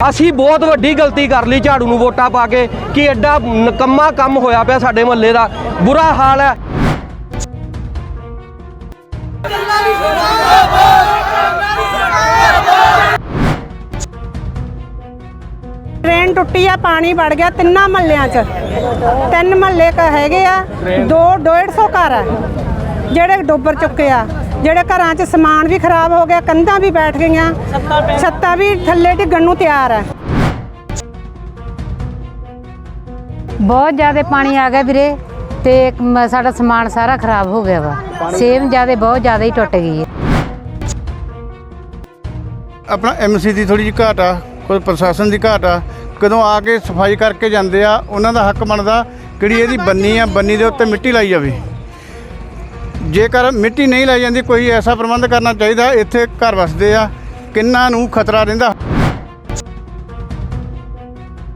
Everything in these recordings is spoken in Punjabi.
ਅਸੀਂ ਬਹੁਤ ਵੱਡੀ ਗਲਤੀ ਕਰ ਲਈ ਝਾੜੂ ਨੂੰ ਵੋਟਾਂ ਪਾ ਕੇ ਕਿ ਐਡਾ ਨਕੰਮਾ ਕੰਮ ਹੋਇਆ ਪਿਆ ਸਾਡੇ ਮਹੱਲੇ ਦਾ। ਬੁਰਾ ਹਾਲ ਹੈ। ਟ੍ਰੇਨ ਟੁੱਟੀ ਆ, ਪਾਣੀ ਵੜ ਗਿਆ ਤਿੰਨਾਂ ਮਹੱਲਿਆਂ 'ਚ। ਤਿੰਨ ਮਹੱਲੇ ਕ ਹੈਗੇ ਆ, ਦੋ 150 ਘਰ ਆ, ਜਿਹੜੇ ਡੁੱਬਰ ਚੁੱਕੇ ਆ। ਜਿਹੜੇ ਘਰਾਂ 'ਚ ਸਮਾਨ ਵੀ ਖਰਾਬ ਹੋ ਗਿਆ ਕੰਧਾਂ ਵੀ ਬੈਠ ਗਈਆਂ ਛੱਤਾਂ ਵੀ ਥੱਲੇ ਡਿੱਗਣ ਨੂੰ ਤਿਆਰ ਆ। ਬਹੁਤ ਜ਼ਿਆਦਾ ਪਾਣੀ ਆ ਗਿਆ ਵੀਰੇ ਤੇ ਸਾਡਾ ਸਮਾਨ ਸਾਰਾ ਖਰਾਬ ਹੋ ਗਿਆ ਵਾ। ਸੇਮ ਜ਼ਿਆਦਾ ਬਹੁਤ ਜ਼ਿਆਦਾ ਹੀ ਟੁੱਟ ਗਈ ਹੈ। ਆਪਣਾ ਐਮਸੀ ਦੀ ਥੋੜੀ ਜਿਹੀ ਘਾਟ ਆ ਕੋਈ ਪ੍ਰਸ਼ਾਸਨ ਦੀ ਘਾਟ ਆ। ਕਦੋਂ ਆ ਕੇ ਸਫ਼ਾਈ ਕਰਕੇ ਜਾਂਦੇ ਆ ਉਹਨਾਂ ਦਾ ਹੱਕ ਬਣਦਾ ਕਿਹੜੀ ਇਹਦੀ ਬੰਨੀ ਆ ਬੰਨੀ ਦੇ ਉੱਤੇ ਮਿੱਟੀ ਲਾਈ ਜਾਵੇ। ਜੇਕਰ ਮਿੱਟੀ ਨਹੀਂ ਲਾਈ ਜਾਂਦੀ ਕੋਈ ਐਸਾ ਪ੍ਰਬੰਧ ਕਰਨਾ ਚਾਹੀਦਾ ਇੱਥੇ ਘਰ ਵਸਦੇ ਆ ਕਿੰਨਾਂ ਨੂੰ ਖਤਰਾ ਰਹਿੰਦਾ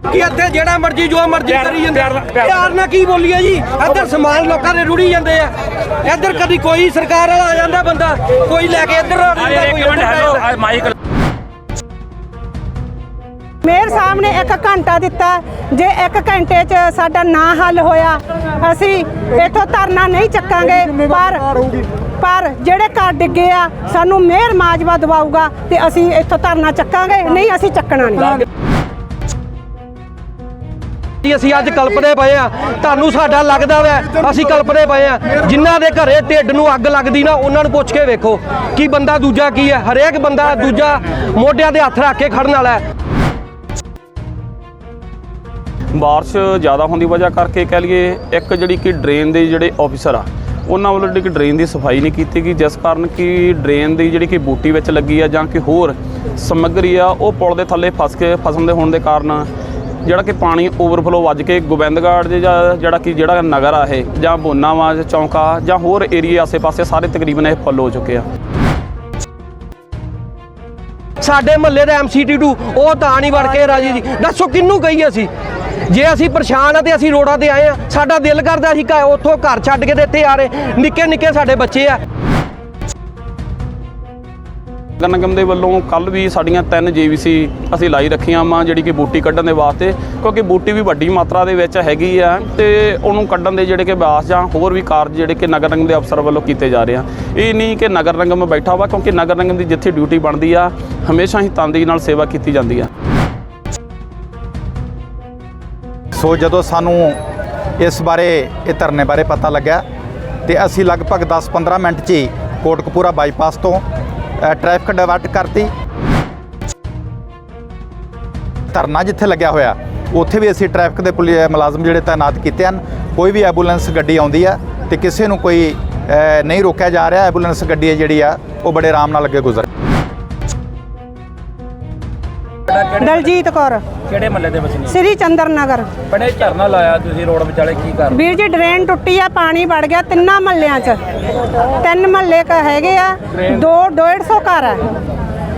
ਕਿ ਇੱਥੇ ਜਿਹੜਾ ਮਰਜ਼ੀ ਜੋ ਮਰਜ਼ੀ ਕਰੀ ਜਾਂਦੇ। ਪਿਆਰ ਨਾਲ ਕੀ ਬੋਲੀਏ ਜੀ ਇੱਧਰ ਸਮਾਨ ਲੋਕਾਂ ਦੇ ਰੁੜੀ ਜਾਂਦੇ ਆ ਇੱਧਰ ਕਦੀ ਕੋਈ ਸਰਕਾਰ ਵਾਲਾ ਆ ਜਾਂਦਾ ਬੰਦਾ ਕੋਈ ਲੈ ਕੇ ਇੱਧਰ ਆ ਜਾਂਦਾ, ਕੋਈ ਜਾਂਦਾ। ਮੇਅਰ ਸਾਹਿਬ ਨੇ ਇੱਕ ਘੰਟਾ ਦਿੱਤਾ। ਜੇ ਇੱਕ ਘੰਟੇ 'ਚ ਸਾਡਾ ਨਾ ਹੱਲ ਹੋਇਆ ਅਸੀਂ ਇੱਥੋਂ ਧਰਨਾ ਨਹੀਂ ਚੱਕਾਂਗੇ ਪਰ ਪਰ ਜਿਹੜੇ ਘਰ ਡਿੱਗੇ ਆ ਸਾਨੂੰ ਮੇਅਰ ਮਾਜਵਾ ਦਵਾਊਗਾ ਤੇ ਅਸੀਂ ਇੱਥੋਂ ਧਰਨਾ ਚੱਕਾਂਗੇ ਨਹੀਂ ਅਸੀਂ ਚੱਕਣਾ ਨਹੀਂ। ਜੀ ਅਸੀਂ ਅੱਜ ਕਲਪਦੇ ਪਏ ਆ ਤੁਹਾਨੂੰ ਸਾਡਾ ਲੱਗਦਾ ਵੈ ਅਸੀਂ ਕਲਪਦੇ ਪਏ ਆ। ਜਿਨ੍ਹਾਂ ਦੇ ਘਰੇ ਢਿੱਡ ਨੂੰ ਅੱਗ ਲੱਗਦੀ ਨਾ ਉਹਨਾਂ ਨੂੰ ਪੁੱਛ ਕੇ ਵੇਖੋ ਕਿ ਬੰਦਾ ਦੂਜਾ ਕੀ ਹੈ? ਹਰੇਕ ਬੰਦਾ ਦੂਜਾ ਮੋਢਿਆਂ ਦੇ ਹੱਥ ਰੱਖ ਕੇ ਖੜਨ ਵਾਲਾ ਹੈ। ਬਾਰਿਸ਼ ਜ਼ਿਆਦਾ ਹੋਣ ਦੀ ਵਜ੍ਹਾ ਕਰਕੇ ਕਹਿ ਲਈਏ ਇੱਕ ਜਿਹੜੀ ਕਿ ਡਰੇਨ ਦੇ ਜਿਹੜੇ ਆਫੀਸਰ ਆ, ਉਹਨਾਂ ਵੱਲੋਂ ਜਿਹੜੀ ਕਿ ਡਰੇਨ ਦੀ ਸਫ਼ਾਈ ਨਹੀਂ ਕੀਤੀ ਗਈ, ਜਿਸ ਕਾਰਨ ਕਿ ਡਰੇਨ ਦੀ ਜਿਹੜੀ ਕਿ ਬੂਟੀ ਵਿੱਚ ਲੱਗੀ ਆ ਜਾਂ ਕਿ ਹੋਰ ਸਮੱਗਰੀ ਆ, ਉਹ ਪੁਲ ਦੇ ਥੱਲੇ ਫਸ ਕੇ ਫਸਣ ਦੇ ਹੋਣ ਦੇ ਕਾਰਨ ਜਿਹੜਾ ਕਿ ਪਾਣੀ ਓਵਰਫਲੋ ਵੱਜ ਕੇ ਗੋਬਿੰਦਗੜ੍ਹ ਦੇ ਜਿਹੜਾ ਕਿ ਜਿਹੜਾ ਨਗਰ ਆ ਇਹ, ਜਾਂ ਬੋਨਾਵਾ ਚੌਂਕਾ ਜਾਂ ਹੋਰ ਏਰੀਏ ਆਸੇ-ਪਾਸੇ ਸਾਰੇ ਤਕਰੀਬਨ ਇਹ ਫੁੱਲ ਹੋ ਚੁੱਕੇ ਆ। ਸਾਡੇ ਮਹੱਲੇ ਦਾ ਐਮਸੀਟੀ2 ਉਹ ਤਾਂ ਨਹੀਂ ਵੜ ਕੇ ਰਾਜੀ ਜੀ। ਦੱਸੋ ਕਿੰਨੂੰ ਕਹੀ ਅਸੀਂ? ਜੇ ਅਸੀਂ ਪਰੇਸ਼ਾਨ ਆ ਤੇ ਅਸੀਂ ਰੋਡਾਂ ਤੇ ਆਏ ਆ, ਸਾਡਾ ਦਿਲ ਕਰਦਾ ਅਸੀਂ ਘਰ ਉੱਥੋਂ ਘਰ ਛੱਡ ਕੇ ਤੇ ਇੱਥੇ ਆ ਰਹੇ। ਨਿੱਕੇ ਨਿੱਕੇ ਸਾਡੇ ਬੱਚੇ ਆ। ਨਗਰ ਨਿਗਮ ਦੇ ਵੱਲੋਂ ਕੱਲ ਵੀ ਸਾਡੀਆਂ ਤਿੰਨ ਜੀਵੀਸੀ ਅਸੀਂ ਲਾਈ ਰੱਖੀਆਂ ਵਾ, ਜਿਹੜੀ ਕਿ ਬੂਟੀ ਕੱਢਣ ਦੇ ਵਾਸਤੇ, ਕਿਉਂਕਿ ਬੂਟੀ ਵੀ ਵੱਡੀ ਮਾਤਰਾ ਦੇ ਵਿੱਚ ਹੈਗੀ ਆ ਤੇ ਉਹਨੂੰ ਕੱਢਣ ਦੇ ਜਿਹੜੇ ਕਿ ਬਾਸ ਜਾਂ ਹੋਰ ਵੀ ਕਾਰਜ ਜਿਹੜੇ ਕਿ ਨਗਰ ਨਿਗਮ ਦੇ ਅਫਸਰ ਵੱਲੋਂ ਕੀਤੇ ਜਾ ਰਹੇ ਆ। ਇਹ ਨਹੀਂ ਕਿ ਨਗਰ ਨਿਗਮ ਬੈਠਾ ਵਾ, ਕਿਉਂਕਿ ਨਗਰ ਨਿਗਮ ਦੀ ਜਿੱਥੇ ਡਿਊਟੀ ਬਣਦੀ ਆ, ਹਮੇਸ਼ਾ ਹੀ ਤਨਦੇਹੀ ਨਾਲ ਸੇਵਾ ਕੀਤੀ ਜਾਂਦੀ ਆ। ਸੋ ਜਦੋਂ ਸਾਨੂੰ ਇਸ ਬਾਰੇ ਇਹ ਧਰਨੇ ਬਾਰੇ ਪਤਾ ਲੱਗਿਆ ਤੇ ਅਸੀਂ ਲਗਭਗ 10-15 ਮਿੰਟ 'ਚ ਹੀ ਕੋਟਕਪੂਰਾ ਬਾਈਪਾਸ ਤੋਂ ਅ, ਟ੍ਰੈਫਿਕ ਡਿਵਰਟ ਕਰਤੀ। ਧਰਨਾ ਜਿੱਥੇ ਲੱਗਿਆ ਹੋਇਆ ਉੱਥੇ ਵੀ ਅਸੀਂ ਟ੍ਰੈਫਿਕ ਦੇ ਪੁਲਿਸ ਮੁਲਾਜ਼ਮ ਜਿਹੜੇ ਤਾਇਨਾਤ ਕੀਤੇ ਹਨ ਕੋਈ ਵੀ ਐਂਬੂਲੈਂਸ ਗੱਡੀ ਆਉਂਦੀ ਆ ਤੇ ਕਿਸੇ ਨੂੰ ਕੋਈ ਨਹੀਂ ਰੋਕਿਆ ਜਾ ਰਿਹਾ ਐਂਬੂਲੈਂਸ ਗੱਡੀ ਜਿਹੜੀ ਆ ਉਹ ਬੜੇ ਆਰਾਮ ਨਾਲ ਅੱਗੇ ਗੁਜ਼ਰ ਦਲਜੀਤ ਕੌਰ। ਕਿਹੜੇ ਮਹੱਲੇ ਦੇ ਵਸਨੀਕ ਸ੍ਰੀ ਚੰਦਰ ਨਗਰ ਬੜੇ ਧਰਨਾ ਲਾਇਆ ਤੁਸੀਂ ਰੋਡ ਵਿਚਾਲੇ ਕੀ ਕਰ ਵੀਰ ਜੀ ਡਰੇਨ ਟੁੱਟੀ ਆ ਪਾਣੀ ਵੜ ਗਿਆ ਤਿੰਨਾਂ ਮਹੱਲਿਆਂ 'ਚ। ਤਿੰਨ ਮਹੱਲੇ ਕ ਹੈਗੇ ਆ ਦੋ 150 ਘਰ ਆ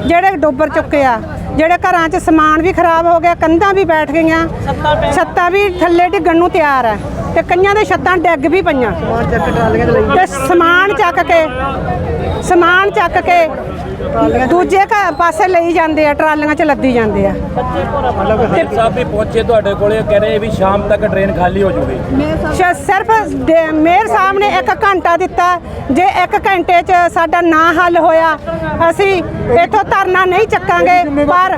ਜਿਹੜੇ ਡੁੱਬਰ ਚੁੱਕੇ ਆ। ਜਿਹੜੇ ਘਰਾਂ 'ਚ ਸਮਾਨ ਵੀ ਖਰਾਬ ਹੋ ਗਿਆ ਕੰਧਾਂ ਵੀ ਬੈਠ ਗਈਆਂ ਛੱਤਾਂ ਵੀ ਥੱਲੇ ਡਿੱਗਣ ਨੂੰ ਤਿਆਰ ਆ ਤੇ ਕਈਆਂ ਦੇ ਛੱਤਾਂ ਡਿੱਗ ਵੀ ਪਈਆਂ। ਤੇ ਸਮਾਨ ਚੱਕ ਕੇ ਸਮਾਨ ਚੱਕ ਕੇ ਦੂਜੇ ਘ- ਪਾਸੇ ਲਈ ਜਾਂਦੇ ਆ ਟਰਾਲੀਆਂ 'ਚ ਲੱਦੀ ਜਾਂਦੇ ਆ। ਸਾਹਿਬ ਵੀ ਪਹੁੰਚੇ ਤੁਹਾਡੇ ਕੋਲੇ ਕਹਿ ਰਹੇ ਵੀ ਸ਼ਾਮ ਤੱਕ ਟ੍ਰੇਨ ਖਾਲੀ ਹੋ ਜੂਗੀ। ਸ਼- ਸਿਰਫ ਦੇ- ਮੇਅਰ ਸਾਹਿਬ ਨੇ ਇੱਕ ਘੰਟਾ ਦਿੱਤਾ। ਜੇ ਇੱਕ ਘੰਟੇ 'ਚ ਸਾਡਾ ਨਾ ਹੱਲ ਹੋਇਆ ਅਸੀਂ ਇੱਥੋਂ ਧਰਨਾ ਨਹੀਂ ਚੱਕਾਂਗੇ। ਪਰ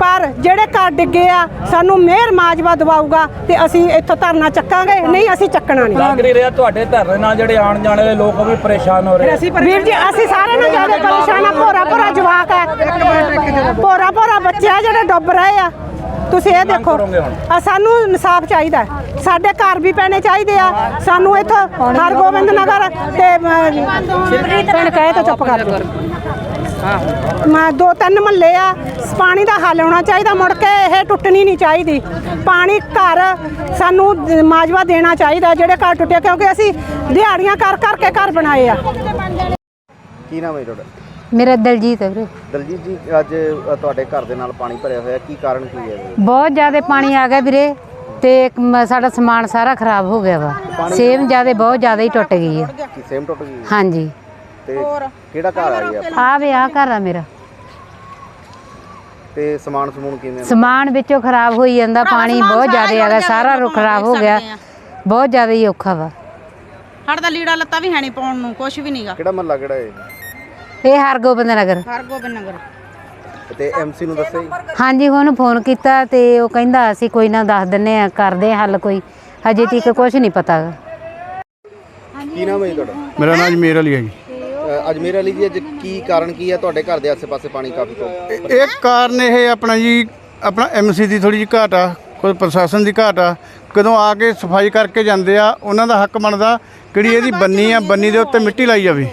ਪਰ ਜਿਹੜੇ ਘਰ ਡਿੱਗੇ ਆ ਸਾਨੂੰ ਮੇਅਰ ਮਾਜਵਾ ਦਵਾਊਗਾ ਤੇ ਅਸੀਂ ਇੱਥੋਂ ਧਰਨਾ ਚੱਕਾਂਗੇ। ਨਹੀਂ ਅਸੀਂ ਚੱਕਣਾ ਨਹੀਂ। ਲੱਗ ਨਹੀਂ ਰਿਹਾ ਤੁਹਾਡੇ ਧਰਨੇ ਨਾਲ ਜਿਹੜੇ ਆਣ ਜਾਣ ਵਾਲੇ ਲੋਕ ਉਹ ਵੀ ਪਰੇਸ਼ਾਨ ਹੋ ਰਹੇ ਆ। ਵੀਰ ਜੀ ਅਸੀਂ ਸਾਰੇ ਨਾਲ ਜ਼ਿਆਦਾ ਪਰੇਸ਼ਾਨ ਆ ਭੋਰਾ ਭੋਰਾ ਜਵਾਕ ਹੈ। ਭੋਰਾ ਭੋਰਾ ਬੱਚੇ ਆ ਜਿਹੜੇ ਡੁੱਬ ਰਹੇ ਆ। ਤੁਸੀਂ ਇਹ ਦੇਖੋ? ਆ ਸਾਨੂੰ ਇਨਸਾਫ ਚਾਹੀਦਾ। ਸਾਡੇ ਘਰ ਵੀ ਪੈਣੇ ਚਾਹੀਦੇ ਆ। ਸਾਨੂੰ ਇੱਥੋਂ ਹਰਗੋਬਿੰਦ ਨਗਰ ਤੇ ਪਿੰਡ ਕਹੇ ਤਾਂ ਚੁੱਪ ਕਰ ਮੈਂ ਦੋ ਤਿੰਨ ਮਹੱਲੇ ਆ। ਪਾਣੀ ਦਾ ਹੱਲ ਹੋਣਾ ਚਾਹੀਦਾ ਮੁੜ ਕੇ ਇਹ ਟੁੱਟਣੀ ਨਹੀਂ ਚਾਹੀਦੀ। ਪਾਣੀ ਘਰ ਸਾਨੂੰ ਮਾਜਵਾ ਦੇਣਾ ਚਾਹੀਦਾ ਜਿਹੜੇ ਘਰ ਟੁੱਟੇ ਕਿਉਂਕਿ ਅਸੀਂ ਦਿਹਾੜੀਆਂ ਕਰ ਕਰਕੇ ਘਰ ਬਣਾਏ ਆ। ਕੀ ਨਾਮ ਹੈ ਤੁਹਾਡਾ? ਮੇਰਾ ਦਲਜੀਤ ਹੈ ਵੀਰੇ। ਦਲਜੀਤ ਜੀ ਅੱਜ ਅ, ਤੁਹਾਡੇ ਘਰ ਦੇ ਨਾਲ ਪਾਣੀ ਭਰਿਆ ਹੋਇਆ ਕੀ ਕਾਰਨ ਕੀ ਹੈ? ਬਹੁਤ ਜ਼ਿਆਦਾ ਪਾਣੀ ਆ ਗਿਆ ਵੀਰੇ ਤੇ ਮ- ਸਾਡਾ ਸਮਾਨ ਸਾਰਾ ਖਰਾਬ ਹੋ ਗਿਆ ਵਾ। ਸੇਮ ਜ਼ਿਆਦਾ ਬਹੁਤ ਜ਼ਿਆਦਾ ਹੀ ਟੁੱਟ ਗਈ ਹੈ। ਕੀ ਸੇਮ ਟੁੱਟ ਗਈ ਹਾਂਜੀ। ਤੇ ਕਿਹੜਾ ਘਰ ਆ ਆਪਣਾ? ਆ ਵੇ ਆ ਘਰ ਆ ਮੇਰਾ। ਤੇ ਸਮਾਨ ਸਮੂਨ ਕਿਵੇਂ ਆ? ਸਮਾਨ ਵਿੱਚੋਂ ਖਰਾਬ ਹੋਈ ਜਾਂਦਾ ਪਾਣੀ ਬਹੁਤ ਜ਼ਿਆਦਾ ਹੈਗਾ ਸਾਰਾ ਰੋ ਖਰਾਬ ਹੋ ਗਿਆ। ਬਹੁਤ ਜ਼ਿਆਦਾ ਹੀ ਔਖਾ ਵਾ। ਸਾਡਾ ਤਾਂ ਲੀੜਾ ਲੱਤਾ ਵੀ ਹੈ ਨਹੀਂ ਪਾਉਣ ਨੂੰ ਕੁਝ ਵੀ ਨਹੀਂਗਾ ਕਿਹੜਾ ਮਹੱਲਾ ਕਿਹੜਾ ਹੈ ਇਹ ਹਰਗੋਬਿੰਦ ਨਗਰ ਹਰਗੋਬਿੰਦ ਨਗਰ ਤੇ ਐਮਸੀ ਨੂੰ ਦੱਸਿਆ ਜੀ। ਹਾਂਜੀ ਉਹਨੂੰ ਫੋਨ ਕੀਤਾ ਤੇ ਉਹ ਕਹਿੰਦਾ ਅਸੀਂ ਕੋਈ ਨਾ ਦੱਸ ਦਿੰਨੇ ਆ ਕਰਦੇ ਆ ਹੱਲ ਕੋਈ। ਹਜੇ ਤੱਕ ਕੁਝ ਨਹੀਂ ਪਤਾ। ਗਾ। ਕੀ ਨਾਮ ਹੈ ਜੀ ਤੁਹਾਡਾ? ਮੇਰਾ ਨਾਮ ਅਜਮੇਰ ਅਲੀ ਹੈ ਜੀ। ਅ, ਅਜਮੇਰ ਅਲੀ ਜੀ ਅੱਜ ਕੀ ਕਾਰਨ ਕੀ ਹੈ? ਤੁਹਾਡੇ ਘਰ ਦੇ ਆਸ-ਪਾਸੇ ਪਾਣੀ ਕਾਫੀ ਤੋਂ ਇਹ- ਇਹ ਕਾਰਨ ਇਹ ਆਪਣਾ ਜੀ ਆਪਣਾ ਐਮਸੀ ਦੀ ਥੋੜੀ ਜਿਹੀ ਘਾਟ ਆ ਕੋਈ ਪ੍ਰਸ਼ਾਸਨ ਦੀ ਘਾਟ ਆ। ਕਦੋਂ ਆ ਕੇ ਸਫ਼ਾਈ ਕਰਕੇ ਜਾਂਦੇ ਆ ਉਹਨਾਂ ਦਾ ਹੱਕ ਬਣਦਾ ਕਿਹੜੀ ਇਹਦੀ ਬੰਨੀ ਆ ਬੰਨੀ ਦੇ ਉੱਤੇ ਮਿੱਟੀ ਲਾਈ ਜਾਵੇ।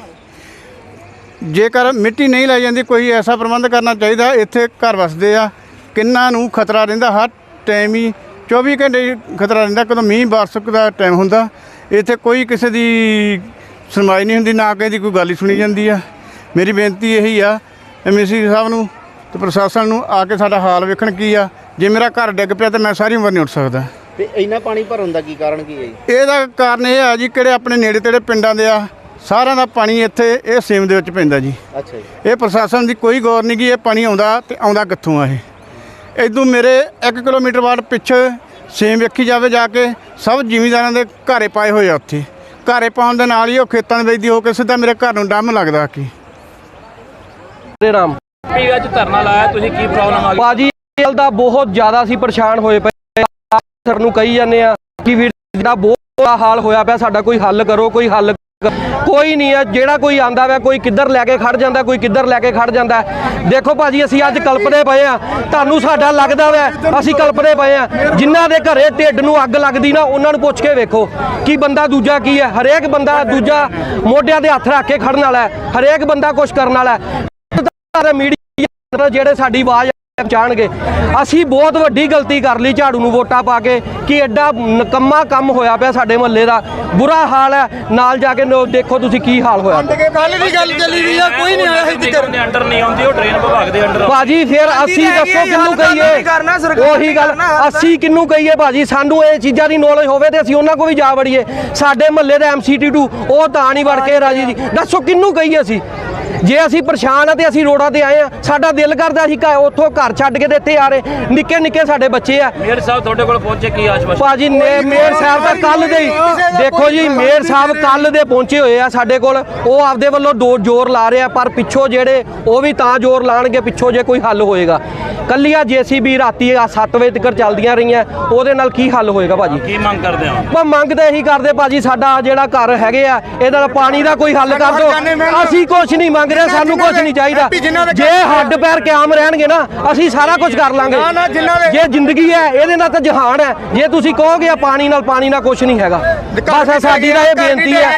ਜੇਕਰ ਮਿੱਟੀ ਨਹੀਂ ਲਾਈ ਜਾਂਦੀ ਕੋਈ ਐਸਾ ਪ੍ਰਬੰਧ ਕਰਨਾ ਚਾਹੀਦਾ ਇੱਥੇ ਘਰ ਵਸਦੇ ਆ ਕਿੰਨਾਂ ਨੂੰ ਖਤਰਾ ਰਹਿੰਦਾ? ਹਰ ਟਾਈਮ ਹੀ 24 ਘੰਟੇ ਖਤਰਾ ਰਹਿੰਦਾ ਕਦੋਂ ਮੀਂਹ ਬਰਸਕ ਦਾ ਟਾਈਮ ਹੁੰਦਾ। ਇੱਥੇ ਕੋਈ ਕਿਸੇ ਦੀ ਸੁਣਵਾਈ ਨਹੀਂ ਹੁੰਦੀ ਨਾ ਕਿਸੇ ਦੀ ਕੋਈ ਗੱਲ ਹੀ ਸੁਣੀ ਜਾਂਦੀ ਆ। ਮੇਰੀ ਬੇਨਤੀ ਇਹੀ ਆ ਐਮਸੀ ਸਾਹਿਬ ਨੂੰ ਤੇ ਪ੍ਰਸ਼ਾਸਨ ਨੂੰ ਆ ਕੇ ਸਾਡਾ ਹਾਲ ਵੇਖਣ ਕੀ ਆ। ਜੇ ਮੇਰਾ ਘਰ ਡਿੱਗ ਪਿਆ ਤੇ ਮੈਂ ਸਾਰੀ ਉਮਰ ਨਹੀਂ ਉੱਠ ਸਕਦਾ। ਤੇ ਇੰਨਾ ਪਾਣੀ ਭਰਨ ਦਾ ਕੀ ਕਾਰਨ ਕੀ ਹੈ ਜੀ? ਇਹਦਾ ਕਾਰਨ ਇਹ ਆ ਜੀ ਕਿਹੜੇ ਆਪਣੇ ਨੇੜੇ ਤੇੜੇ ਪਿੰਡਾਂ ਦੇ ਆ ਸਾਰਿਆਂ ਦਾ ਪਾਣੀ ਇੱਥੇ ਇਹ ਸੇਮ ਦੇ ਵਿੱਚ ਪੈਂਦਾ ਜੀ। ਅੱਛਾ ਜੀ। ਇਹ ਪ੍ਰਸ਼ਾਸਨ ਦੀ ਕੋਈ ਗੌਰ ਨਹੀਂ ਕਿ ਇਹ ਪਾਣੀ ਆਉਂਦਾ ਤੇ ਆਉਂਦਾ ਕਿੱਥੋਂ ਆ ਇਹ। ਇਦੋਂ ਮੇਰੇ 1 ਕਿਲੋਮੀਟਰ ਬਾਅਦ ਪਿੱਛੇ ਸੇਮ ਵੇਖੀ ਜਾਵੇ ਜਾ ਕੇ ਸਭ ਜ਼ਿਮੀਂਦਾਰਾਂ ਦੇ ਘਰੇ ਪਾਏ ਹੋਏ ਆ ਉੱਥੇ। ਘਰੇ ਪਾਉਣ ਦੇ ਨਾਲ ਹੀ ਉਹ ਖੇਤਾਂ ਦੇ ਵਿੱਚ ਦੀ ਹੋ ਕੇ ਸਿੱਧਾ ਮੇਰੇ ਘਰ ਨੂੰ ਡੰਮ ਲੱਗਦਾ ਕੀ। ਹਰੇ ਰਾਮ ਵੀ ਅੱਜ ਧਰਨਾ ਲਾਇਆ ਤੁਸੀਂ ਕੀ ਪ੍ਰੋਬਲਮ ਆ ਗਈ ਬਾਜੀ ਇਹ ਦਾ ਬਹੁਤ ਜ਼ਿਆਦਾ ਅਸੀਂ ਪਰੇਸ਼ਾਨ ਹੋਏ ਪਏ ਸਰ ਨੂੰ ਕਹੀ ਜਾਂਦੇ ਆ ਕਿ ਵੀਰ ਜਿਹੜਾ ਬਹੁਤ ਬੁਰਾ ਹਾਲ ਹੋਇਆ ਪਿਆ ਸਾਡਾ ਕੋਈ ਹੱਲ ਕਰੋ ਕੋਈ ਹੱਲ ਕੋਈ ਨਹੀਂ ਹੈ, ਜਿਹੜਾ ਕੋਈ ਆਂਦਾ ਵਾ, ਕੋਈ ਕਿੱਧਰ ਲੈ ਕੇ ਖੜ ਜਾਂਦਾ, ਕੋਈ ਕਿੱਧਰ ਲੈ ਕੇ ਖੜ ਜਾਂਦਾ ਦੇਖੋ ਭਾਜੀ, ਅਸੀਂ ਅੱਜ ਕਲਪਦੇ ਪਏ ਆ ਤੁਹਾਨੂੰ ਸਾਡਾ ਲੱਗਦਾ ਵਾ, ਅਸੀਂ ਕਲਪਦੇ ਪਏ ਆ ਜਿਨ੍ਹਾਂ ਦੇ ਘਰੇ ਢਿੱਡ ਨੂੰ ਅੱਗ ਲੱਗਦੀ ਨਾ, ਉਹਨਾਂ ਨੂੰ ਪੁੱਛ ਕੇ ਵੇਖੋ ਕਿ ਬੰਦਾ ਦੂਜਾ ਕੀ ਹੈ। ਹਰੇਕ ਬੰਦਾ ਦੂਜਾ ਮੋਢਿਆਂ ਦੇ ਹੱਥ ਰੱਖ ਕੇ ਖੜਨ ਵਾਲਾ ਹੈ। ਹਰੇਕ ਬੰਦਾ ਕੁਝ ਕਰਨ ਵਾਲਾ ਹੈ। ਮੀਡੀਆ ਜਿਹੜੇ ਸਾਡੀ ਆਵਾਜ਼ ਪਹੁੰਚਾਣਗੇ ਅਸੀਂ ਬਹੁਤ ਵੱਡੀ ਗਲਤੀ ਕਰ ਲਈ ਝਾੜੂ ਨੂੰ ਵੋਟਾਂ ਪਾ ਕੇ ਕਿ ਐਡਾ ਨਕੰਮਾ ਕੰਮ ਹੋਇਆ ਪਿਆ ਸਾਡੇ ਮਹੱਲੇ ਦਾ। ਬੁਰਾ ਹਾਲ ਹੈ। ਨਾਲ ਜਾ ਕੇ ਨੋ- ਦੇਖੋ ਤੁਸੀਂ ਕੀ ਹਾਲ ਹੋਇਆ। ਪਿਆ। ਕੱਲ ਦੀ ਗੱਲ ਚੱਲੀ ਰਹੀ ਆ ਕੋਈ ਨਹੀਂ ਆਇਆ ਇੱਥੇ ਦੇ ਅੰਡਰ ਨਹੀਂ ਆਉਂਦੀ ਉਹ ਡਰੇਨ ਵਿਭਾਗ ਦੇ ਅੰਡਰ ਭਾਜੀ ਫਿਰ ਅਸੀਂ ਦੱਸੋ ਕਿਹਨੂੰ ਕਹੀਏ? ਉਹੀ ਗੱਲ। ਅਸੀਂ ਕਿਹਨੂੰ ਕਹੀਏ ਭਾਜੀ? ਸਾਨੂੰ ਇਹ ਚੀਜ਼ਾਂ ਦੀ ਨੌਲੇਜ ਹੋਵੇ ਤੇ ਅਸੀਂ ਉਹਨਾਂ ਕੋਲ ਵੀ ਜਾ ਵੜੀਏ। ਸਾਡੇ ਮਹੱਲੇ ਦਾ ਐਮਸੀਟੀ2 ਉਹ ਤਾਂ ਨਹੀਂ ਵੜ ਕੇ ਰਾਜੀ ਜੀ। ਦੱਸੋ ਕਿਹਨੂੰ ਕਹੀਏ ਅਸੀਂ? ਜੇ ਅਸੀਂ ਪਰੇਸ਼ਾਨ ਆ ਤੇ ਅਸੀਂ ਰੋਡਾਂ ਤੇ ਆਏ ਆ ਸਾਡਾ ਦਿਲ ਕਰਦਾ ਅਸੀਂ ਘਰ- ਉੱਥੋਂ ਘਰ ਛੱਡ ਕੇ ਤੇ ਇੱਥੇ ਆ ਰਹੇ। ਨਿੱਕੇ ਨਿੱਕੇ ਸਾਡੇ ਬੱਚੇ ਆ। ਮੇਅਰ ਸਾਹਿਬ ਤੁਹਾਡੇ ਕੋਲ ਪਹੁੰਚੇ ਕੀ ਆਸ਼ਵਾਸਨ? ਭਾਜੀ ਨੇ ਮੇਅਰ ਸਾਹਿਬ ਤਾਂ ਕੱਲ ਦੇ ਹੀ। ਦੇਖੋ ਜੀ ਮੇਅਰ ਸਾਹਿਬ ਕੱਲ ਦੇ ਪਹੁੰਚੇ ਹੋਏ ਆ ਸਾਡੇ ਕੋਲ। ਉਹ ਆਪਦੇ ਵੱਲੋਂ ਦੋ ਜ਼ੋਰ ਲਾ ਰਹੇ ਆ ਪਰ ਪਿੱਛੋਂ ਜਿਹੜੇ ਉਹ ਵੀ ਤਾਂ ਜ਼ੋਰ ਲਾਣਗੇ ਪਿੱਛੋਂ ਜੇ ਕੋਈ ਹੱਲ ਹੋਏਗਾ। ਕੱਲੀਆਂ ਜੀਸੀਬੀ ਰਾਤੀ ਆ 7 ਵਜੇ ਤੱਕ ਚੱਲਦੀਆਂ ਰਹੀਆਂ। ਉਹਦੇ ਨਾਲ ਕੀ ਹੱਲ ਹੋਏਗਾ ਭਾਜੀ? ਕੀ ਮੰਗ ਕਰਦੇ ਆ ਆਪਾਂ ਮੰਗ ਤਾਂ ਇਹੀ ਕਰਦੇ ਭਾਜੀ ਸਾਡਾ ਜਿਹੜਾ ਘਰ ਹੈਗੇ ਆ ਇਹਦਾ ਪਾਣੀ ਦਾ ਕੋਈ ਹੱਲ ਕਰ ਦਿਓ। ਅਸੀਂ ਕੁਝ ਨਹੀਂ ਮੰਗ ਰਹੇ ਸਾਨੂੰ ਕੁਝ ਨਹੀਂ ਚਾਹੀਦਾ। ਜੇ ਹੱਡ ਪੈਰ ਕਾਇਮ ਰਹਿਣਗੇ ਨਾ ਅਸੀਂ ਸਾਰਾ ਕੁਝ ਕਰ ਲਾਂਗੇ। ਜੇ ਜ਼ਿੰਦਗੀ ਹੈ ਇਹਦੇ ਨਾਲ ਤਾਂ ਜਹਾਨ ਹੈ। ਜੇ ਤੁਸੀਂ ਕਹੋਗੇ ਆ ਪਾਣੀ ਨਾਲ ਪਾਣੀ ਨਾਲ ਕੁਝ ਨਹੀਂ ਹੈਗਾ। ਬਸ ਸਾਡੀ ਤਾਂ ਇਹ ਬੇਨਤੀ ਹੈ।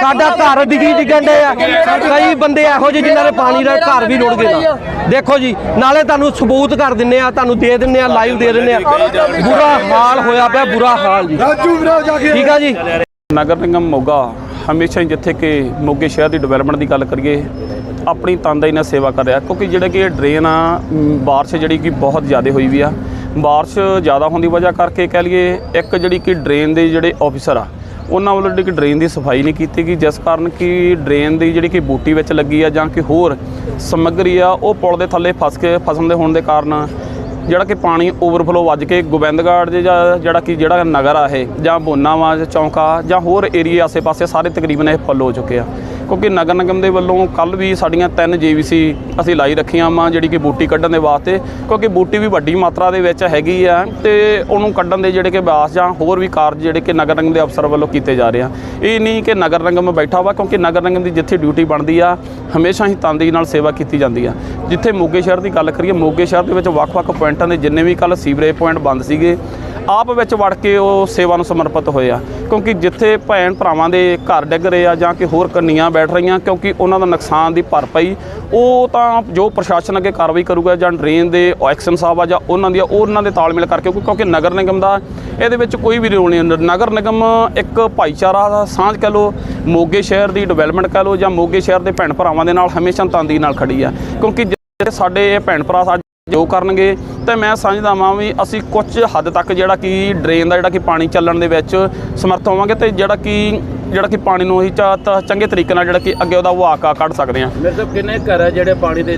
ਸਾਡਾ ਘਰ ਡਿੱਗੀ ਡਿੱਗਣ ਦੇ ਆ ਕਈ ਬੰਦੇ ਇਹੋ ਜਿਹੇ ਜਿਨ੍ਹਾਂ ਦੇ ਪਾਣੀ ਦਾ ਘਰ ਵੀ ਰੁੜ ਗਏ ਦੇਖੋ ਜੀ ਨਾਲੇ ਤੁਹਾਨੂੰ ਸਬੂਤ ਕਰ ਦਿੰਨੇ ਆ ਤੁਹਾਨੂੰ ਦੇ ਦਿੰਨੇ ਆ ਲਾਈਵ ਦੇ ਦਿੰਨੇ ਆ। ਬੁਰਾ ਹਾਲ ਹੋਇਆ ਪਿਆ ਬੁਰਾ ਹਾਲ ਜੀ। ਠੀਕ ਆ ਜੀ? ਨਗਰ ਨਿਗਮ ਮੋਗਾ। ਹਮੇਸ਼ਾ ਹੀ ਜਿੱਥੇ ਕਿ ਮੋਗੇ ਸ਼ਹਿਰ ਦੀ ਡਿਵੈਲਪਮੈਂਟ ਦੀ ਗੱਲ ਕਰੀਏ ਆਪਣੀ ਤਨਦੇਹੀ ਨਾਲ ਸੇਵਾ ਕਰ ਰਿਹਾ ਕਿਉਂਕਿ ਜਿਹੜਾ ਕਿ ਇਹ ਡਰੇਨ ਆ ਮ, ਬਾਰਿਸ਼ ਜਿਹੜੀ ਕਿ ਬਹੁਤ ਜ਼ਿਆਦਾ ਹੋਈ ਵੀ ਆ। ਬਾਰਿਸ਼ ਜ਼ਿਆਦਾ ਹੋਣ ਦੀ ਵਜ੍ਹਾ ਕਰਕੇ ਕਹਿ ਲਈਏ ਇੱਕ ਜਿਹੜੀ ਕਿ ਡਰੇਨ ਦੇ ਜਿਹੜੇ ਆਫੀਸਰ ਆ ਉਹਨਾਂ ਵੱਲੋਂ ਜਿਹੜੀ ਕਿ ਡਰੇਨ ਦੀ ਸਫ਼ਾਈ ਨਹੀਂ ਕੀਤੀ ਗਈ ਜਿਸ ਕਾਰਨ ਕਿ ਡਰੇਨ ਦੀ ਜਿਹੜੀ ਕਿ ਬੂਟੀ ਵਿੱਚ ਲੱਗੀ ਆ ਜਾਂ ਕਿ ਹੋਰ ਸਮੱਗਰੀ ਆ ਉਹ ਪੁਲ ਦੇ ਥੱਲੇ ਫਸ ਕੇ ਫਸਣ ਦੇ ਹੋਣ ਦੇ ਕਾਰਨ ਜਿਹੜਾ ਕਿ ਪਾਣੀ ਓਵਰਫਲੋ ਵੱਜ ਕੇ ਗੋਬਿੰਦਗੜ੍ਹ ਦੇ ਜਾਂ ਜਿਹੜਾ ਕਿ ਜਿਹੜਾ ਨਗਰ ਆ ਇਹ, ਜਾਂ ਬੋਨਾਵਾ ਚੌਂਕਾ ਜਾਂ ਹੋਰ ਏਰੀਆ ਆਸੇ-ਪਾਸੇ ਸਾਰੇ ਤਕਰੀਬਨ ਇਹ ਫੁੱਲ ਹੋ ਚੁੱਕੇ ਆ। ਕਿਉਂਕਿ ਨਗਰ ਨਿਗਮ ਦੇ ਵੱਲੋਂ ਕੱਲ ਵੀ ਸਾਡੀਆਂ ਤਿੰਨ ਜੀਵੀਸੀ ਅਸੀਂ ਲਾਈ ਰੱਖੀਆਂ ਵਾ, ਜਿਹੜੀ ਕਿ ਬੂਟੀ ਕੱਢਣ ਦੇ ਵਾਸਤੇ, ਕਿਉਂਕਿ ਬੂਟੀ ਵੀ ਵੱਡੀ ਮਾਤਰਾ ਦੇ ਵਿੱਚ ਹੈਗੀ ਆ ਤੇ ਉਹਨੂੰ ਕੱਢਣ ਦੇ ਜਿਹੜੇ ਕਿ ਬਾਸ ਜਾਂ ਹੋਰ ਵੀ ਕਾਰਜ ਜਿਹੜੇ ਕਿ ਨਗਰ ਨਿਗਮ ਦੇ ਅਫਸਰ ਵੱਲੋਂ ਕੀਤੇ ਜਾ ਰਹੇ ਆ। ਇਹ ਨਹੀਂ ਕਿ ਨਗਰ ਨਿਗਮ ਬੈਠਾ ਵਾ, ਕਿਉਂਕਿ ਨਗਰ ਨਿਗਮ ਦੀ ਜਿੱਥੇ ਡਿਊਟੀ ਬਣਦੀ ਆ, ਹਮੇਸ਼ਾ ਹੀ ਤਨਦੇਹੀ ਨਾਲ ਸੇਵਾ ਕੀਤੀ ਜਾਂਦੀ ਆ। ਜਿੱਥੇ ਮੋਗੇ ਸ਼ਹਿਰ ਦੀ ਗੱਲ ਕਰੀਏ, ਮੋਗੇ ਸ਼ਹਿਰ ਦੇ ਵਿੱਚ ਵੱਖ-ਵੱਖ ਪੁਆਇੰਟਾਂ ਦੇ ਜਿੰਨੇ ਵੀ ਕੱਲ ਸੀਵਰੇਜ ਪੁਆਇੰਟ ਬੰਦ ਸੀਗੇ, ਆਪ ਵਿੱਚ ਵੜ ਕੇ ਉਹ ਸੇਵਾ ਨੂੰ ਸਮਰਪਿਤ ਹੋਏ ਆ। ਕਿਉਂਕਿ ਜਿੱਥੇ ਭੈਣ ਭਰਾਵਾਂ ਦੇ ਘਰ ਡਿੱਗ ਰਹੇ ਆ ਜਾਂ ਕਿ ਹੋਰ ਕੰਨੀਆਂ ਬੈਠ ਰਹੀਆਂ, ਕਿਉਂਕਿ ਉਹਨਾਂ ਦਾ ਨੁਕਸਾਨ ਦੀ ਭਰਪਾਈ ਉਹ ਤਾਂ ਜੋ ਪ੍ਰਸ਼ਾਸਨ ਅੱਗੇ ਕਾਰਵਾਈ ਕਰੂਗਾ ਜਾਂ ਡਰੇਨ ਦੇ ਐਕਸ਼ਨ ਸਾਹਿਬ ਆ ਜਾਂ ਉਹਨਾਂ ਦੀ ਉਹ ਉਹਨਾਂ ਦੇ ਤਾਲਮੇਲ ਕਰਕੇ, ਕਿਉਂਕਿ ਨਗਰ ਨਿਗਮ ਦਾ ਇਹਦੇ ਵਿੱਚ ਕੋਈ ਵੀ ਰੋਲ ਨਹੀਂ ਨਗਰ ਨਿਗਮ ਇੱਕ ਭਾਈਚਾਰਾ ਦਾ ਸਾਂਝ ਕਹਿ ਲਓ, ਮੋਗੇ ਸ਼ਹਿਰ ਦੀ ਡਿਵੈਲਪਮੈਂਟ ਕਹਿ ਲਓ ਜਾਂ ਮੋਗੇ ਸ਼ਹਿਰ ਦੇ ਭੈਣ ਭਰਾਵਾਂ ਦੇ ਨਾਲ ਹਮੇਸ਼ਾ ਤੰਦੀ ਨਾਲ ਖੜੀ ਆ। ਕਿਉਂਕਿ ਸਾਡੇ ਇਹ ਭੈਣ ਭਰਾ ਸਾਡੇ ਜੋ ਕਰਨਗੇ ਤੇ ਮੈਂ ਸਮਝਦਾ ਵਾਂ ਵੀ ਅਸੀਂ ਕੁਝ ਹੱਦ ਤੱਕ ਜਿਹੜਾ ਕਿ ਡਰੇਨ ਦਾ ਜਿਹੜਾ ਕਿ ਪਾਣੀ ਚੱਲਣ ਦੇ ਵਿੱਚ ਸਮਰਥ ਹੋਵਾਂਗੇ ਤੇ ਜਿਹੜਾ ਕਿ ਜਿਹੜਾ ਕਿ ਪਾਣੀ ਨੂੰ ਅਸੀਂ ਚਾ- ਚੰਗੇ ਤਰੀਕੇ ਨਾਲ ਜਿਹੜਾ ਕਿ ਅੱਗੇ ਉਹਦਾ ਵਹਾਅ ਕੱਢ ਸਕਦੇ ਹਾਂ। ਮੇਰੇ ਤੋਂ ਕਿੰਨੇ ਘਰ ਹੈ ਜਿਹੜੇ ਪਾਣੀ ਦੇ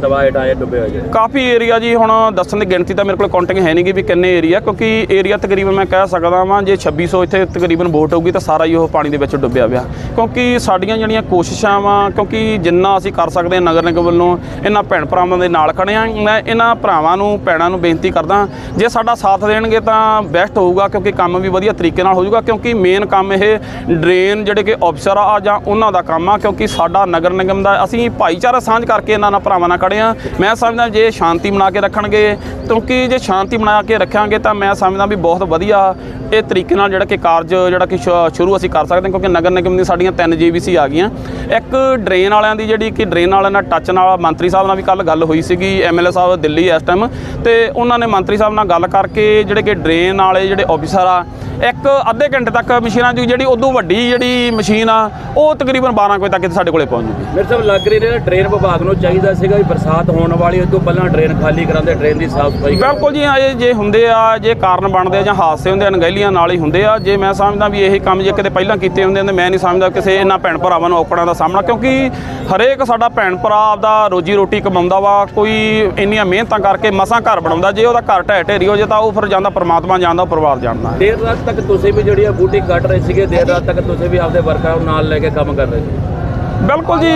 ਡਿਵਾਈਡ ਆਏ ਡੁੱਬੇ ਹੋਏ ਜਿਹੜੇ ਕਾਫੀ ਏਰੀਆ ਜੀ ਹੁਣ ਦੱਸਣ ਦੀ ਗਿਣਤੀ ਤਾਂ ਮੇਰੇ ਕੋਲ ਕਾਊਂਟਿੰਗ ਹੈ ਨਹੀਂਗੀ ਵੀ ਕਿੰਨੇ ਏਰੀਆ ਕਿਉਂਕਿ ਏਰੀਆ ਤਕਰੀਬਨ ਮੈਂ ਕਹਿ ਸਕਦਾ ਵਾਂ ਜੇ 2600 ਇੱਥੇ ਤਕਰੀਬਨ ਵੋਟ ਹੋਊਗੀ ਤਾਂ ਸਾਰਾ ਹੀ ਉਹ ਪਾਣੀ ਦੇ ਵਿੱਚ ਡੁੱਬਿਆ ਪਿਆ। ਕਿਉਂਕਿ ਸਾਡੀਆਂ ਜਿਹੜੀਆਂ ਕੋਸ਼ਿਸ਼ਾਂ ਵਾਂ ਕਿਉਂਕਿ ਜਿੰਨਾ ਅਸੀਂ ਕਰ ਸਕਦੇ ਹਾਂ ਨਗਰ ਨਿਗਮ ਵੱਲੋਂ ਇਹਨਾਂ ਭੈਣ ਭਰਾਵਾਂ ਦੇ ਨਾਲ ਖੜੇ ਹਾਂ ਮੈਂ ਇਹਨਾਂ ਭਰਾਵਾਂ ਨੂੰ ਭੈਣਾਂ ਨੂੰ ਬੇਨਤੀ ਕਰਦਾ ਜੇ ਸਾਡਾ ਸਾਥ ਦੇਣਗੇ ਤਾਂ ਬੈਸਟ ਹੋਊਗਾ, ਕਿਉਂਕਿ ਕੰਮ ਵੀ ਵਧੀਆ ਤਰੀਕੇ ਨਾਲ ਹੋ ਜਾਊਗਾ ਕਿਉਂਕਿ ਮੇਨ ਕੰਮ ਇਹ ਡਰੇਨ ਜਿਹੜੇ ਕਿ ਅਫਸਰ ਆ, ਜਾਂ ਉਹਨਾਂ ਦਾ ਕੰਮ ਆ, ਕਿਉਂਕਿ ਸਾਡਾ ਨਗਰ ਨਿਗਮ ਦਾ ਅਸੀਂ ਭਾਈਚਾਰਾ ਸਾਂਝ ਕਰਕੇ ਇਹਨਾਂ ਨਾਲ ਭਰਾਵਾਂ ਨਾਲ ਖੜੇ ਆ ਮੈਂ ਸਮਝਦਾ ਜੇ ਸ਼ਾਂਤੀ ਬਣਾ ਕੇ ਰੱਖਣਗੇ, ਕਿਉਂਕਿ ਜੇ ਸ਼ਾਂਤੀ ਬਣਾ ਕੇ ਰੱਖਾਂਗੇ ਤਾਂ ਮੈਂ ਸਮਝਦਾ ਵੀ ਬਹੁਤ ਵਧੀਆ ਇਹ ਤਰੀਕੇ ਨਾਲ ਜਿਹੜਾ ਕਿ ਕਾਰਜ, ਜਿਹੜਾ ਕਿ ਸ਼ੁਰੂ ਅਸੀਂ ਕਰ ਸਕਦੇ ਹਾਂ, ਕਿਉਂਕਿ ਨਗਰ ਨਿਗਮ ਦੀ ਸਾਡੀਆਂ 3 ਜੀਵੀਸੀ ਆ ਗਈਆਂ। ਇੱਕ ਡਰੇਨ ਵਾਲਿਆਂ ਦੀ ਜਿਹੜੀ ਕਿ ਡਰੇਨ ਵਾਲਿਆਂ ਨਾਲ ਟੱਚ ਨਾਲ ਮੰਤਰੀ ਸਾਹਿਬ ਨਾਲ ਵੀ ਕੱਲ ਗੱਲ ਹੋਈ ਸੀਗੀ ਐਮਐਲਏ ਸਾਹਿਬ ਦਿੱਲੀ ਇਸ ਟਾਈਮ ਤੇ ਉਹਨਾਂ ਨੇ ਮੰਤਰੀ ਸਾਹਿਬ ਨਾਲ ਗੱਲ ਕਰਕੇ ਜਿਹੜੇ ਕਿ ਡਰੇਨ ਵਾਲੇ ਜਿਹੜੇ ਆਫੀਸਰ ਆ ਇੱਕ ਅੱਧੇ ਘੰਟੇ ਤੱਕ ਮਸ਼ੀਨਾਂ ਦੀ ਜਿਹੜੀ ਉਦੋਂ ਵੱਡੀ ਜਿਹੜੀ ਮਸ਼ੀਨ ਆ ਉਹ ਤਕਰੀਬਨ 12 ਕੁ ਵਜੇ ਤੱਕ ਸਾਡੇ ਕੋਲੇ ਪਹੁੰਚ ਜੂਗੀ। ਮੇਰੇ ਤੋਂ ਲੱਗ ਰਹੀ ਰਿਹਾ ਡਰੇਨ ਵਿਭਾਗ ਨੂੰ ਚਾਹੀਦਾ ਸੀਗਾ ਵੀ ਬਰਸਾਤ ਹੋਣ ਵਾਲੀ ਉਸ ਤੋਂ ਪਹਿਲਾਂ ਡਰੇਨ ਖਾਲੀ ਕਰਾਉਂਦੇ ਡਰੇਨ ਦੀ ਸਾਫ਼ ਸਫ਼ਾਈ ਬਿਲਕੁਲ ਜੀ ਇਹ ਜੇ ਹੁੰਦੇ ਆ ਜੇ ਕਾਰਨ ਬਣਦੇ ਆ ਜਾਂ ਹਾਦਸੇ ਹੁੰਦੇ ਆ ਅਣਗਹਿਲੀਆਂ ਨਾਲ ਹੀ ਹੁੰਦੇ ਆ ਜੇ ਮੈਂ ਸਮਝਦਾ ਵੀ ਇਹ ਕੰਮ ਜੇ ਕਿਤੇ ਪਹਿਲਾਂ ਕੀਤੇ ਹੁੰਦੇ ਤਾਂ ਮੈਂ ਨਹੀਂ ਸਮਝਦਾ ਕਿਸੇ ਇਹਨਾਂ ਭੈਣ ਭਰਾਵਾਂ ਨੂੰ ਔਕੜਾਂ ਦਾ ਸਾਹਮਣਾ ਕਿਉਂਕਿ ਹਰੇਕ ਸਾਡਾ ਭੈਣ ਭਰਾ ਆਪਦਾ ਰੋਜੀ ਰੋਟੀ ਕਮਾਉਂਦਾ ਵਾ ਕੋਈ ਇੰਨੀਆਂ ਮਿਹਨਤਾਂ ਕਰਕੇ ਮਸਾਂ ਘਰ ਬਣਾਉਂਦਾ ਜੇ ਉਹਦਾ ਘਰ ਢਹਿ ਢੇਰੀ ਹੋ ਜੇ ਤਾਂ ਉਹ ਫਿਰ ਜਾਂਦਾ ਪਰਮਾਤਮਾ ਜਾਣਦਾ ਉਹ ਪਰਿਵਾਰ ਜਾਣਦਾ ਦੇਰ ਰਾਤ ਤੱਕ ਤੁਸੀਂ ਵੀ ਜਿਹੜੀ ਆ ਬੂਟੀ ਕੱਟ ਰਹੇ ਸੀਗੇ ਦੇਰ ਰਾਤ ਤੱਕ ਤੁਸੀਂ ਵੀ ਆਪਦੇ ਵਰਕਰਾਂ ਨੂੰ ਨਾਲ ਲੈ ਕੇ ਕੰਮ ਕਰ ਰਹੇ ਸੀ? ਬਿਲਕੁਲ ਜੀ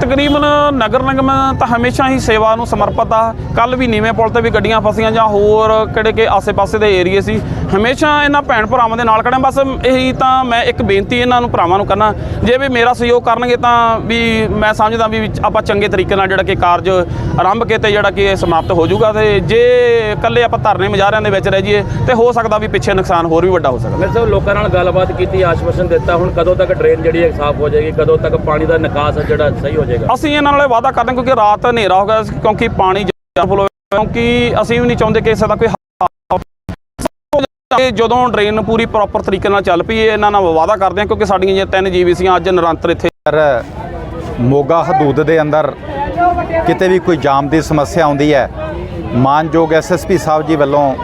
ਤਕਰੀਬਨ ਨਗਰ ਨਿਗਮ ਤਾਂ ਹਮੇਸ਼ਾ ਹੀ ਸੇਵਾ ਨੂੰ ਸਮਰਪਿਤ ਆ। ਕੱਲ ਵੀ ਨੀਵੇਂ ਪੁਲ ਤੇ ਵੀ ਗੱਡੀਆਂ ਫਸੀਆਂ ਜਾਂ ਹੋਰ ਕਿਹੜੇ ਕਿ ਆਸੇ-ਪਾਸੇ ਦੇ ਏਰੀਏ ਸੀ। ਹਮੇਸ਼ਾ ਇਹਨਾਂ ਭੈਣ ਭਰਾਵਾਂ ਦੇ ਨਾਲ ਖੜੇ ਬਸ ਇਹੀ ਤਾਂ ਮੈਂ ਇੱਕ ਬੇਨਤੀ ਇਹਨਾਂ ਨੂੰ ਭਰਾਵਾਂ ਨੂੰ ਕਰਨਾ। ਜੇ ਵੀ ਮੇਰਾ ਸਹਿਯੋਗ ਕਰਨਗੇ ਤਾਂ ਵੀ ਮੈਂ ਸਮਝਦਾ ਵੀ ਆਪਾਂ ਚੰਗੇ ਤਰੀਕੇ ਨਾਲ ਜਿਹੜਾ ਕਿ ਕਾਰਜ ਆਰੰਭ ਕੀਤੇ, ਜਿਹੜਾ ਕਿ ਇਹ ਸਮਾਪਤ ਹੋ ਜਾਊਗਾ। ਤੇ ਜੇ ਇਕੱਲੇ ਆਪਾਂ ਧਰਨੇ ਮੁਜ਼ਾਹਰਿਆਂ ਦੇ ਵਿੱਚ ਰਹਿ ਜਾਈਏ, ਤੇ ਹੋ ਸਕਦਾ ਵੀ ਪਿੱਛੇ ਨੁਕਸਾਨ ਹੋਰ ਵੀ ਵੱਡਾ ਹੋ ਸਕਦਾ। ਮੇਰੇ ਤੋਂ ਲੋਕਾਂ ਨਾਲ ਗੱਲਬਾਤ ਕੀਤੀ, ਆਸ਼ਵਾਸਨ ਦਿੱਤਾ। ਹੁਣ ਕਦੋਂ ਤੱਕ ਡਰੇਨ ਜਿਹੜੀ ਹੈ ਸਾਫ਼ ਹੋ ਜਾਏਗੀ? ਕਦੋਂ ਤੱਕ ਪਾਣੀ ਦਾ ਨਿਕਾਸ ਜਿਹੜਾ ਸਹੀ ਹੋ ਜਾਏਗਾ ਅਸੀਂ ਇਹਨਾਂ ਨਾਲ ਵਾਅਦਾ ਕਰਦੇ ਹਾਂ ਕਿਉਂਕਿ ਰਾਤ ਹਨੇਰਾ ਹੋ ਗਿਆ ਕਿਉਂਕਿ ਪਾਣੀ ਫੁੱਲ ਹੋਇਆ ਕਿਉਂਕਿ ਅਸੀਂ ਵੀ ਨਹੀਂ ਚਾਹੁੰਦੇ ਕਿ ਕਿਸੇ ਦਾ ਕੋਈ ਇਹ ਜਦੋਂ ਡਰੇਨ ਪੂਰੀ ਪ੍ਰੋਪਰ ਤਰੀਕੇ ਨਾਲ ਚੱਲ ਪਈ ਇਹ ਇਹਨਾਂ ਨਾਲ ਵਾਅਦਾ ਕਰਦੇ ਹਾਂ ਕਿਉਂਕਿ ਸਾਡੀਆਂ ਜੇ ਤਿੰਨ ਜੀਵੀਸੀਆਂ ਅੱਜ ਨਿਰੰਤਰ ਇੱਥੇ ਮੋਗਾ ਹਦੂਦ ਦੇ ਅੰਦਰ ਕਿਤੇ ਵੀ ਕੋਈ ਜਾਮ ਦੀ ਸਮੱਸਿਆ ਆਉਂਦੀ ਹੈ ਮਾਨਯੋਗ ਐਸਐਸਪੀ ਸਾਹਿਬ ਜੀ ਵੱਲੋਂ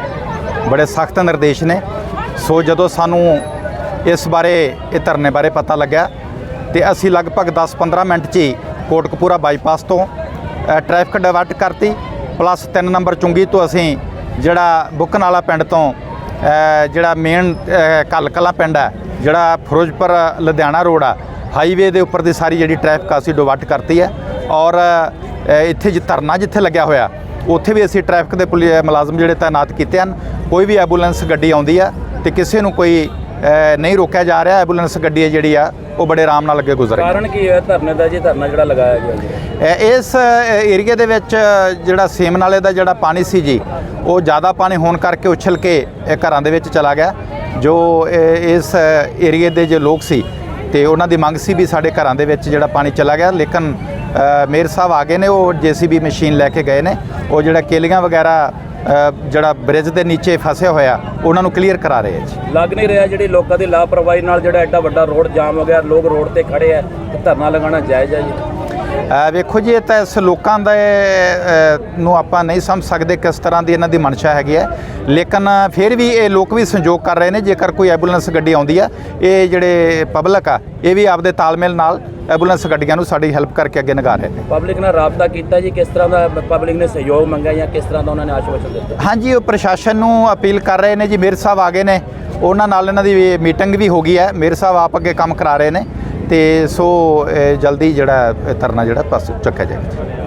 ਬੜੇ ਸਖਤ ਨਿਰਦੇਸ਼ ਨੇ। ਸੋ ਜਦੋਂ ਸਾਨੂੰ ਇਸ ਬਾਰੇ ਇਹ ਧਰਨੇ ਬਾਰੇ ਪਤਾ ਲੱਗਿਆ ਤੇ ਅਸੀਂ ਲਗਭਗ 10-15 ਮਿੰਟ 'ਚ ਹੀ ਕੋਟਕਪੂਰਾ ਬਾਈਪਾਸ ਤੋਂ ਅ, ਟ੍ਰੈਫਿਕ ਡਿਵਰਟ ਕਰਤੀ ਪਲੱਸ 3 ਨੰਬਰ ਚੁੰਗੀ ਤੋਂ ਅਸੀਂ ਜਿਹੜਾ ਬੁੱਕਨਾਲਾ ਪਿੰਡ ਤੋਂ ਜਿਹੜਾ ਮੇਨ ਕਲ ਕਲਾ ਪਿੰਡ ਹੈ ਜਿਹੜਾ ਫਿਰੋਜ਼ਪੁਰ ਲੁਧਿਆਣਾ ਰੋਡ ਆ ਹਾਈਵੇ ਦੇ ਉੱਪਰ ਦੀ ਸਾਰੀ ਜਿਹੜੀ ਟ੍ਰੈਫਿਕ ਆ ਅਸੀਂ ਡਿਵਰਟ ਕਰਤੀ ਹੈ ਔਰ ਇੱਥੇ ਜਿ ਧਰਨਾ ਜਿੱਥੇ ਲੱਗਿਆ ਹੋਇਆ ਉੱਥੇ ਵੀ ਅਸੀਂ ਟ੍ਰੈਫਿਕ ਦੇ ਪੁਲਿਸ ਮੁਲਾਜ਼ਮ ਜਿਹੜੇ ਤਾਇਨਾਤ ਕੀਤੇ ਹਨ ਕੋਈ ਵੀ ਐਂਬੂਲੈਂਸ ਗੱਡੀ ਆਉਂਦੀ ਆ ਤੇ ਕਿਸੇ ਨੂੰ ਕੋਈ ਨਹੀਂ ਰੋਕਿਆ ਜਾ ਰਿਹਾ ਐਂਬੂਲੈਂਸ ਗੱਡੀ ਹੈ ਜਿਹੜੀ ਆ ਉਹ ਬੜੇ ਆਰਾਮ ਨਾਲ ਅੱਗੇ ਗੁਜ਼ਰ ਰਹੀ ਹੈ। ਕਾਰਨ ਕੀ ਹੈ ਧਰਨੇ ਦਾ ਜੀ ਧਰਨਾ ਜਿਹੜਾ ਲਗਾਇਆ ਗਿਆ ਜੀ। ਇਸ ਏਰੀਆ ਦੇ ਵਿੱਚ ਜਿਹੜਾ ਸੇਮ ਨਾਲੇ ਦਾ ਜਿਹੜਾ ਪਾਣੀ ਸੀ ਜੀ ਉਹ ਜ਼ਿਆਦਾ ਪਾਣੀ ਹੋਣ ਕਰਕੇ ਉਛਲ ਕੇ ਘਰਾਂ ਦੇ ਵਿੱਚ ਚਲਾ ਗਿਆ। ਜੋ ਇਸ ਏਰੀਏ ਦੇ ਜੋ ਲੋਕ ਸੀ ਤੇ ਉਹਨਾਂ ਦੀ ਮੰਗ ਸੀ ਵੀ ਸਾਡੇ ਘਰਾਂ ਦੇ ਵਿੱਚ ਜਿਹੜਾ ਪਾਣੀ ਚਲਾ ਗਿਆ। ਲੇਕਿਨ ਅ, ਮੇਅਰ ਸਾਹਿਬ ਆ ਗਏ ਨੇ ਉਹ ਜੀਸੀਬੀ ਮਸ਼ੀਨ ਲੈ ਕੇ ਗਏ ਨੇ। ਉਹ ਜਿਹੜਾ ਕੇਲੀਆਂ ਵਗੈਰਾ ਜਿਹੜਾ ਬ੍ਰਿਜ ਦੇ ਨੀਚੇ ਫਸੇ ਹੋਇਆ, ਉਹਨਾਂ ਨੂੰ ਕਲੀਅਰ ਕਰਾ ਰਹੇ ਹੈ ਜੀ। ਲੱਗ ਨਹੀਂ ਰਿਹਾ ਜਿਹੜੀ ਲੋਕਾਂ ਦੀ ਲਾਪਰਵਾਹੀ ਨਾਲ ਜਿਹੜਾ ਐਡਾ ਵੱਡਾ ਰੋਡ ਜਾਮ ਹੋ ਗਿਆ, ਲੋਕ ਰੋਡ ਤੇ ਖੜੇ ਆ, ਤੇ ਧਰਨਾ ਲਗਾਉਣਾ ਜਾਇਜ਼ ਹੈ ਜੀ। ਵੇਖੋ ਜੀ ਇਹ ਤਾਂ ਇਸ ਲੋਕਾਂ ਦੇ ਨੂੰ ਆਪਾਂ ਨਹੀਂ ਸਮਝ ਸਕਦੇ ਕਿਸ ਤਰ੍ਹਾਂ ਦੀ ਇਹਨਾਂ ਦੀ ਮਨਸ਼ਾ ਹੈਗੀ ਹੈ। ਲੇਕਿਨ ਫਿਰ ਵੀ ਇਹ ਲੋਕ ਵੀ ਸੰਯੋਗ ਕਰ ਰਹੇ ਨੇ ਜੇਕਰ ਕੋਈ ਐਂਬੂਲੈਂਸ ਗੱਡੀ ਆਉਂਦੀ ਆ ਇਹ ਜਿਹੜੇ ਪਬਲਿਕ ਆ ਇਹ ਵੀ ਆਪਦੇ ਤਾਲਮੇਲ ਨਾਲ ਐਂਬੂਲੈਂਸ ਗੱਡੀਆਂ ਨੂੰ ਸਾਡੀ ਹੈਲਪ ਕਰਕੇ ਅੱਗੇ ਨਿਗਾ ਰਹੇ ਨੇ। ਪਬਲਿਕ ਨਾਲ ਰਾਬਤਾ ਕੀਤਾ ਜੀ ਕਿਸ ਤਰ੍ਹਾਂ ਦਾ ਪਬਲਿਕ ਨੇ ਸਹਿਯੋਗ ਮੰਗਿਆ ਜਾਂ ਕਿਸ ਤਰ੍ਹਾਂ ਦਾ ਉਹਨਾਂ ਨੇ ਆਸ਼ਵਾਸਨ ਦਿੱਤਾ? ਹਾਂਜੀ ਉਹ ਪ੍ਰਸ਼ਾਸਨ ਨੂੰ ਅਪੀਲ ਕਰ ਰਹੇ ਨੇ ਜੀ ਮੇਰ ਸਾਹਿਬ ਆ ਗਏ ਨੇ ਉਹਨਾਂ ਨਾਲ ਇਹਨਾਂ ਦੀ ਮੀਟਿੰਗ ਵੀ ਹੋ ਗਈ ਹੈ ਮੇਰ ਸਾਹਿਬ ਆਪ ਅੱਗੇ ਕੰਮ ਕਰਾ ਰਹੇ ਨੇ। ਤੇ ਸੋ ਜਲਦੀ ਜਿਹੜਾ ਧਰਨਾ ਜਿਹੜਾ ਪਾਸ ਚੱਕਿਆ ਜਾਏਗਾ।